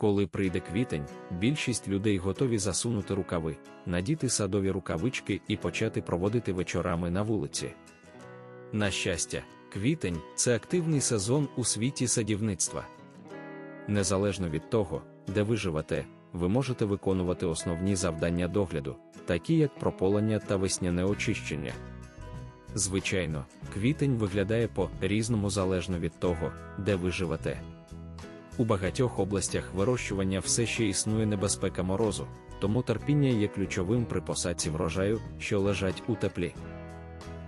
Коли прийде квітень, більшість людей готові засунути рукави, надіти садові рукавички і почати проводити вечорами на вулиці. На щастя, квітень це активний сезон у світі садівництва. Незалежно від того, де ви живете, ви можете виконувати основні завдання догляду, такі як прополення та весняне очищення. Звичайно, квітень виглядає по різному залежно від того, де ви живете. У багатьох областях вирощування все ще існує небезпека морозу, тому терпіння є ключовим при посадці врожаю, що лежать у теплі.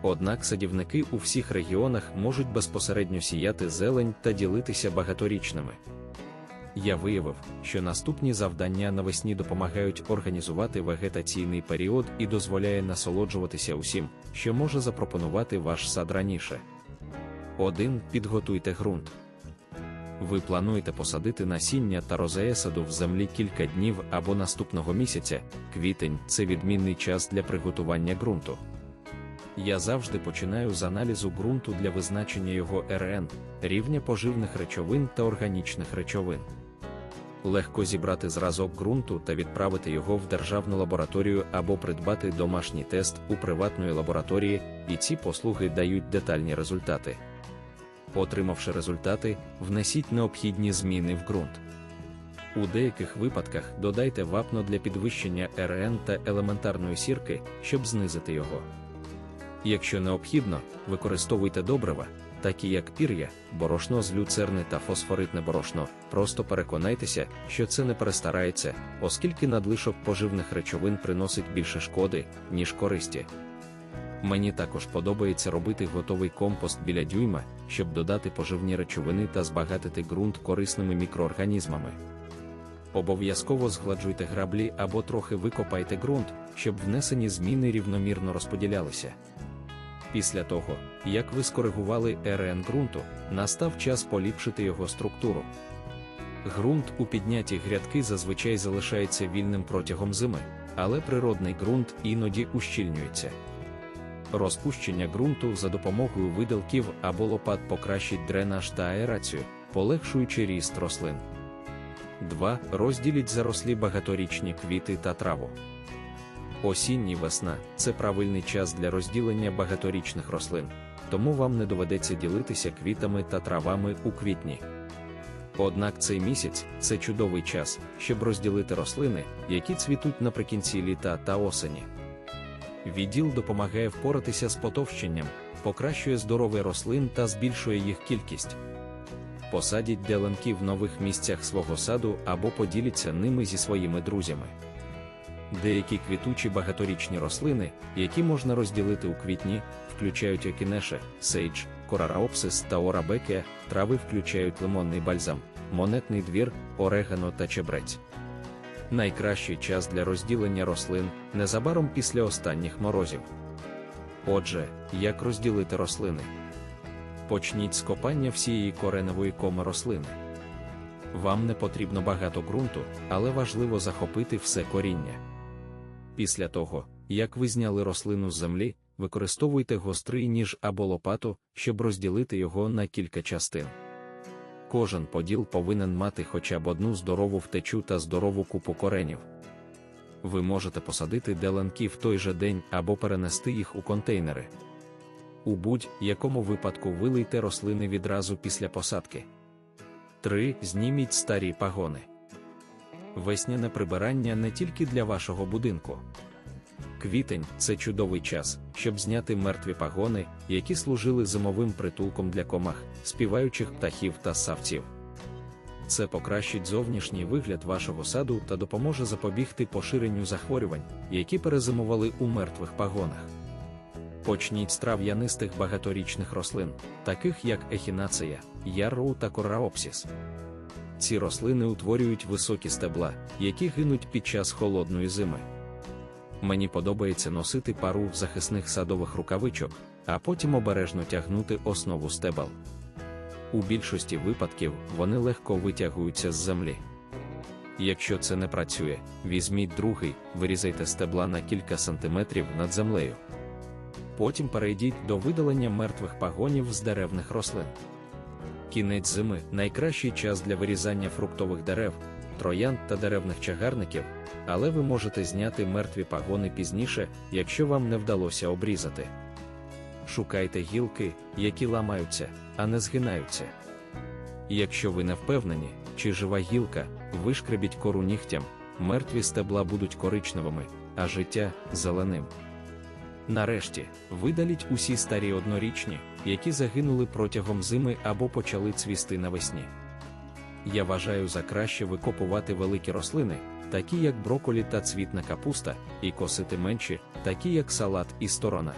Однак садівники у всіх регіонах можуть безпосередньо сіяти зелень та ділитися багаторічними. Я виявив, що наступні завдання навесні допомагають організувати вегетаційний період і дозволяє насолоджуватися усім, що може запропонувати ваш сад раніше. 1. Підготуйте ґрунт. Ви плануєте посадити насіння та розея саду в землі кілька днів або наступного місяця, квітень це відмінний час для приготування ґрунту. Я завжди починаю з аналізу ґрунту для визначення його РН, рівня поживних речовин та органічних речовин. Легко зібрати зразок ґрунту та відправити його в державну лабораторію або придбати домашній тест у приватної лабораторії, і ці послуги дають детальні результати. Отримавши результати, внесіть необхідні зміни в ґрунт. У деяких випадках додайте вапно для підвищення РН та елементарної сірки, щоб знизити його. Якщо необхідно, використовуйте добрива, такі як пір'я, борошно з люцерни та фосфоритне борошно. Просто переконайтеся, що це не перестарається, оскільки надлишок поживних речовин приносить більше шкоди, ніж користі. Мені також подобається робити готовий компост біля дюйма, щоб додати поживні речовини та збагатити ґрунт корисними мікроорганізмами. Обов'язково згладжуйте граблі або трохи викопайте ґрунт, щоб внесені зміни рівномірно розподілялися. Після того, як ви скоригували РН ґрунту, настав час поліпшити його структуру. Ґрунт у підняті грядки зазвичай залишається вільним протягом зими, але природний ґрунт іноді ущільнюється. Розпущення ґрунту за допомогою видалків або лопат покращить дренаж та аерацію, полегшуючи ріст рослин. 2. Розділіть зарослі багаторічні квіти та траву. Осінній весна це правильний час для розділення багаторічних рослин, тому вам не доведеться ділитися квітами та травами у квітні. Однак цей місяць це чудовий час, щоб розділити рослини, які цвітуть наприкінці літа та осені. Відділ допомагає впоратися з потовщенням, покращує здоров'я рослин та збільшує їх кількість. Посадіть деленки в нових місцях свого саду або поділіться ними зі своїми друзями. Деякі квітучі багаторічні рослини, які можна розділити у квітні, включають окінеше, сейдж, корараопсис та орабекія, трави включають лимонний бальзам, монетний двір, орегано та чебрець. Найкращий час для розділення рослин незабаром після останніх морозів. Отже, як розділити рослини? Почніть з копання всієї кореневої коми рослини. Вам не потрібно багато ґрунту, але важливо захопити все коріння. Після того, як ви зняли рослину з землі, використовуйте гострий ніж або лопату, щоб розділити його на кілька частин. Кожен поділ повинен мати хоча б одну здорову втечу та здорову купу коренів. Ви можете посадити деленки в той же день або перенести їх у контейнери. У будь-якому випадку вилийте рослини відразу після посадки. 3. Зніміть старі пагони. Весняне прибирання не тільки для вашого будинку. Квітень це чудовий час, щоб зняти мертві пагони, які служили зимовим притулком для комах, співаючих птахів та савців. Це покращить зовнішній вигляд вашого саду та допоможе запобігти поширенню захворювань, які перезимували у мертвих пагонах. Почніть з трав'янистих багаторічних рослин, таких як ехінацея, ярроу та кораопсіс. Ці рослини утворюють високі стебла, які гинуть під час холодної зими. Мені подобається носити пару захисних садових рукавичок, а потім обережно тягнути основу стебел. У більшості випадків вони легко витягуються з землі. Якщо це не працює, візьміть другий, вирізайте стебла на кілька сантиметрів над землею. Потім перейдіть до видалення мертвих пагонів з деревних рослин. Кінець зими найкращий час для вирізання фруктових дерев, троянд та деревних чагарників, але ви можете зняти мертві пагони пізніше, якщо вам не вдалося обрізати. Шукайте гілки, які ламаються, а не згинаються. Якщо ви не впевнені, чи жива гілка, вишкребіть кору нігтям, мертві стебла будуть коричневими, а життя зеленим. Нарешті, видаліть усі старі однорічні, які загинули протягом зими або почали цвісти навесні. Я вважаю за краще викопувати великі рослини, такі як броколі та цвітна капуста, і косити менші, такі як салат і сторона.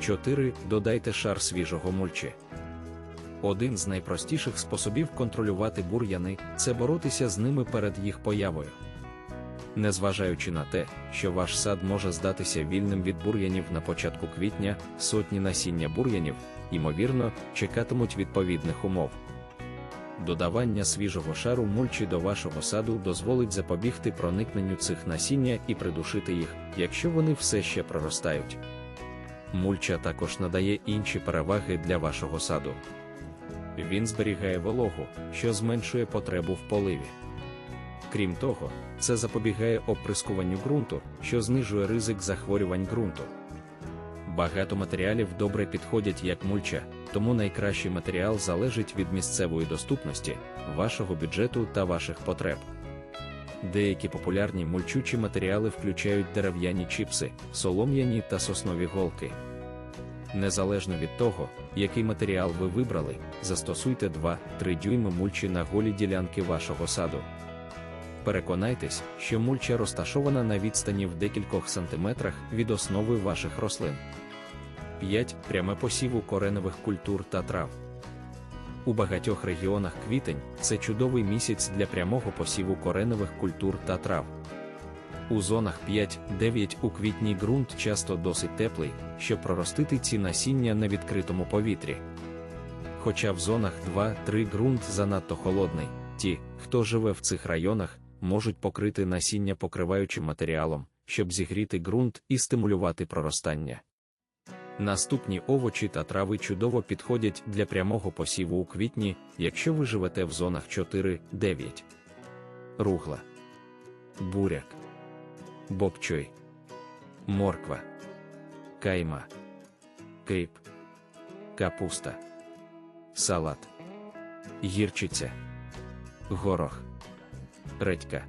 4. Додайте шар свіжого мульчі. Один з найпростіших способів контролювати бур'яни це боротися з ними перед їх появою. Незважаючи на те, що ваш сад може здатися вільним від бур'янів на початку квітня, сотні насіння бур'янів, ймовірно, чекатимуть відповідних умов. Додавання свіжого шару мульчі до вашого саду дозволить запобігти проникненню цих насіння і придушити їх, якщо вони все ще проростають. Мульча також надає інші переваги для вашого саду. Він зберігає вологу, що зменшує потребу в поливі. Крім того, це запобігає оприскуванню ґрунту, що знижує ризик захворювань ґрунту. Багато матеріалів добре підходять як мульча, тому найкращий матеріал залежить від місцевої доступності, вашого бюджету та ваших потреб. Деякі популярні мульчучі матеріали включають дерев'яні чіпси, солом'яні та соснові голки. Незалежно від того, який матеріал ви вибрали, застосуйте 2-3 дюйми мульчі на голі ділянки вашого саду. Переконайтесь, що мульча розташована на відстані в декількох сантиметрах від основи ваших рослин. 5. Пряме посіву кореневих культур та трав. У багатьох регіонах квітень це чудовий місяць для прямого посіву кореневих культур та трав. У зонах 5-9 у квітні ґрунт часто досить теплий, щоб проростити ці насіння на відкритому повітрі. Хоча в зонах 2-3 ґрунт занадто холодний, ті, хто живе в цих районах, можуть покрити насіння покриваючим матеріалом, щоб зігріти ґрунт і стимулювати проростання. Наступні овочі та трави чудово підходять для прямого посіву у квітні, якщо ви живете в зонах 4-9. Ругла, буряк, бобчой, морква, кайма, кейп, капуста, салат, гірчиця, горох, редька,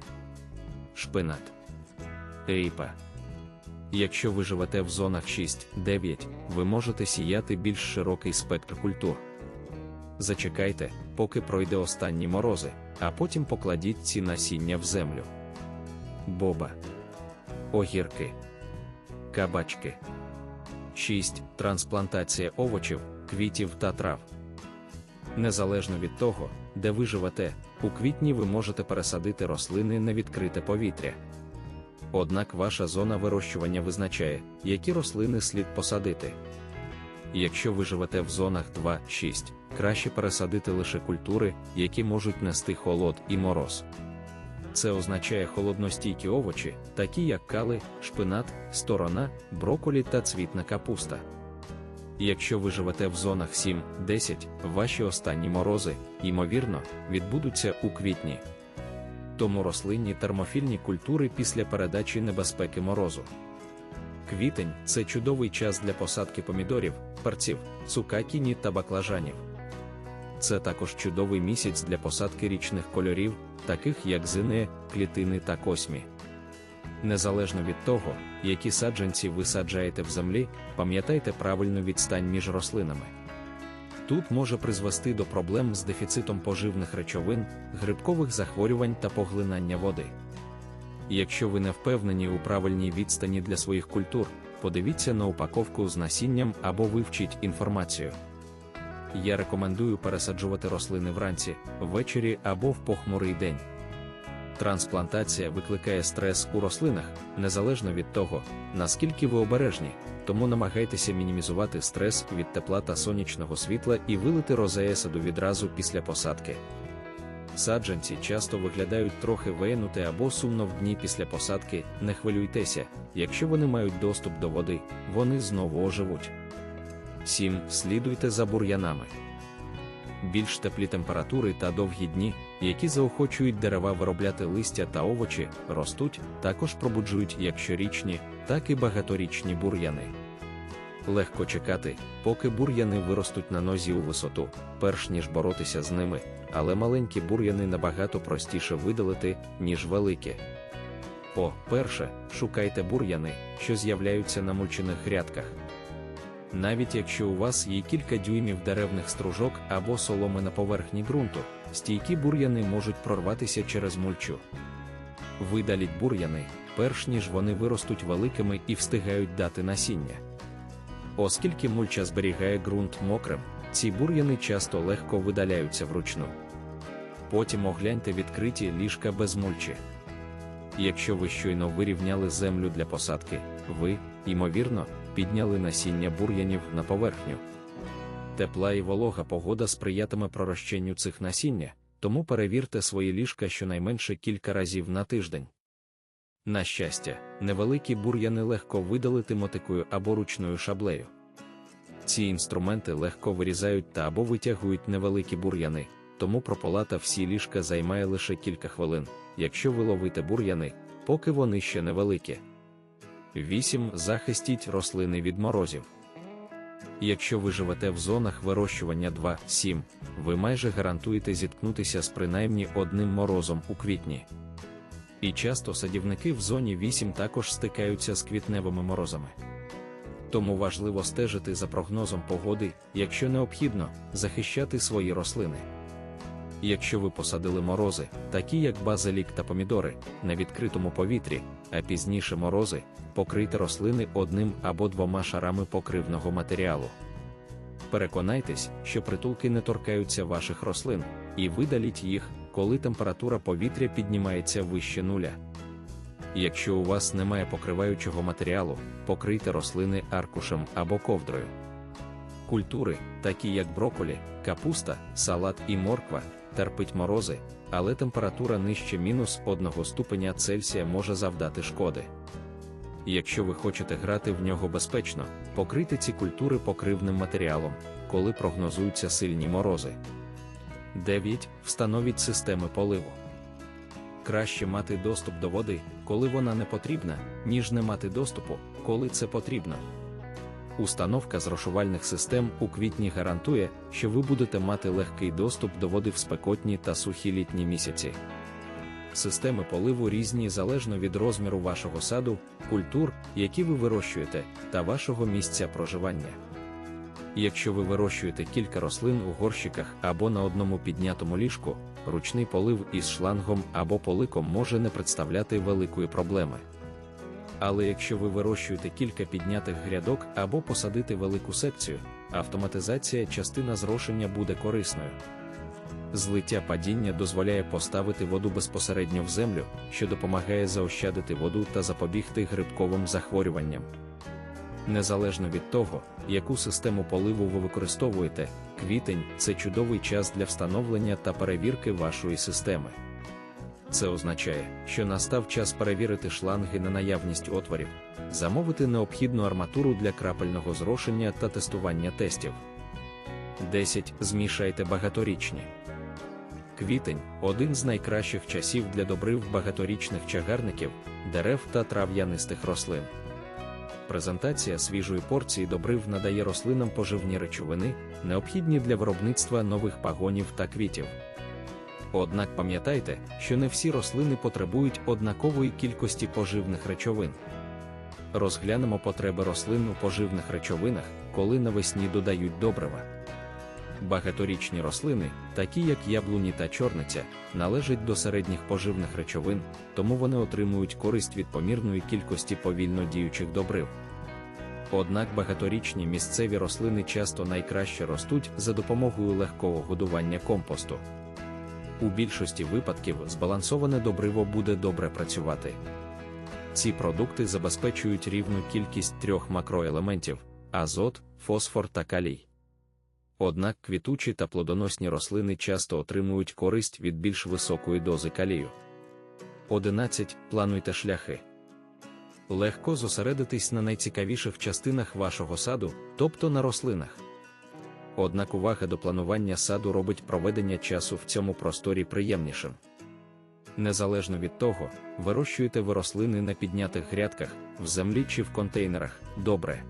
шпинат, ріпа. Якщо ви живете в зонах 6-9, ви можете сіяти більш широкий спектр культур. Зачекайте, поки пройде останні морози, а потім покладіть ці насіння в землю. Боба, огірки, кабачки. 6. Трансплантація овочів, квітів та трав. Незалежно від того, де ви живете, у квітні ви можете пересадити рослини на відкрите повітря. Однак ваша зона вирощування визначає, які рослини слід посадити. Якщо ви живете в зонах 2-6, краще пересадити лише культури, які можуть нести холод і мороз. Це означає холодностійкі овочі, такі як кали, шпинат, сторона, броколі та цвітна капуста. Якщо ви живете в зонах 7-10, ваші останні морози, ймовірно, відбудуться у квітні тому рослинні термофільні культури після передачі небезпеки морозу. Квітень це чудовий час для посадки помідорів, перців, цукакіні та баклажанів. Це також чудовий місяць для посадки річних кольорів, таких як зине, клітини та космі. Незалежно від того, які саджанці ви саджаєте в землі, пам'ятайте правильну відстань між рослинами. Тут може призвести до проблем з дефіцитом поживних речовин, грибкових захворювань та поглинання води. Якщо ви не впевнені у правильній відстані для своїх культур, подивіться на упаковку з насінням або вивчіть інформацію. Я рекомендую пересаджувати рослини вранці, ввечері або в похмурий день. Трансплантація викликає стрес у рослинах, незалежно від того, наскільки ви обережні, тому намагайтеся мінімізувати стрес від тепла та сонячного світла і вилити розея саду відразу після посадки. Саджанці часто виглядають трохи виянути або сумно в дні після посадки, не хвилюйтеся, якщо вони мають доступ до води, вони знову оживуть. 7. Слідуйте за бур'янами. Більш теплі температури та довгі дні які заохочують дерева виробляти листя та овочі, ростуть, також пробуджують як щорічні, так і багаторічні бур'яни. Легко чекати, поки бур'яни виростуть на нозі у висоту, перш ніж боротися з ними, але маленькі бур'яни набагато простіше видалити, ніж великі. По перше, шукайте бур'яни, що з'являються на мульчених грядках. Навіть якщо у вас є кілька дюймів деревних стружок або соломи на поверхні ґрунту, стійкі бур'яни можуть прорватися через мульчу. Видаліть бур'яни, перш ніж вони виростуть великими і встигають дати насіння. Оскільки мульча зберігає ґрунт мокрим, ці бур'яни часто легко видаляються вручну. Потім огляньте відкриті ліжка без мульчі. Якщо ви щойно вирівняли землю для посадки, ви, ймовірно, підняли насіння бур'янів на поверхню. Тепла і волога погода сприятиме пророщенню цих насіння, тому перевірте свої ліжка щонайменше кілька разів на тиждень. На щастя, невеликі бур'яни легко видалити мотикою або ручною шаблею. Ці інструменти легко вирізають та або витягують невеликі бур'яни, тому прополата всі ліжка займає лише кілька хвилин, якщо ви ловите бур'яни, поки вони ще невеликі. 8. Захистіть рослини від морозів. Якщо ви живете в зонах вирощування 2-7, ви майже гарантуєте зіткнутися з принаймні одним морозом у квітні. І часто садівники в зоні 8 також стикаються з квітневими морозами. Тому важливо стежити за прогнозом погоди, якщо необхідно, захищати свої рослини. Якщо ви посадили морози, такі як базилік та помідори, на відкритому повітрі, а пізніше морози, покрийте рослини одним або двома шарами покривного матеріалу. Переконайтесь, що притулки не торкаються ваших рослин, і видаліть їх, коли температура повітря піднімається вище нуля. Якщо у вас немає покриваючого матеріалу, покрийте рослини аркушем або ковдрою. Культури, такі як броколі, капуста, салат і морква, терпить морози, але температура нижче мінус 1 ступеня Цельсія може завдати шкоди. Якщо ви хочете грати в нього безпечно, покрийте ці культури покривним матеріалом, коли прогнозуються сильні морози. 9. Встановіть системи поливу. Краще мати доступ до води, коли вона не потрібна, ніж не мати доступу, коли це потрібно. Установка зрошувальних систем у квітні гарантує, що ви будете мати легкий доступ до води в спекотні та сухі літні місяці. Системи поливу різні залежно від розміру вашого саду, культур, які ви вирощуєте, та вашого місця проживання. Якщо ви вирощуєте кілька рослин у горщиках або на одному піднятому ліжку, ручний полив із шлангом або поликом може не представляти великої проблеми. Але якщо ви вирощуєте кілька піднятих грядок або посадити велику секцію, автоматизація частина зрошення буде корисною. Злиття падіння дозволяє поставити воду безпосередньо в землю, що допомагає заощадити воду та запобігти грибковим захворюванням. Незалежно від того, яку систему поливу ви використовуєте, квітень це чудовий час для встановлення та перевірки вашої системи. Це означає, що настав час перевірити шланги на наявність отворів, замовити необхідну арматуру для крапельного зрошення та тестування тестів. 10. Змішайте багаторічні. Квітень один з найкращих часів для добрив багаторічних чагарників, дерев та трав'янистих рослин. Презентація свіжої порції добрив надає рослинам поживні речовини, необхідні для виробництва нових пагонів та квітів. Однак пам'ятайте, що не всі рослини потребують однакової кількості поживних речовин. Розглянемо потреби рослин у поживних речовинах, коли навесні додають добрива. Багаторічні рослини, такі як яблуні та чорниця, належать до середніх поживних речовин, тому вони отримують користь від помірної кількості повільно діючих добрив. Однак багаторічні місцеві рослини часто найкраще ростуть за допомогою легкого годування компосту. У більшості випадків збалансоване добриво буде добре працювати. Ці продукти забезпечують рівну кількість трьох макроелементів азот, фосфор та калій. Однак квітучі та плодоносні рослини часто отримують користь від більш високої дози калію. 11. Плануйте шляхи. Легко зосередитись на найцікавіших частинах вашого саду, тобто на рослинах. Однак увага до планування саду робить проведення часу в цьому просторі приємнішим. Незалежно від того, вирощуєте ви рослини на піднятих грядках, в землі чи в контейнерах, добре.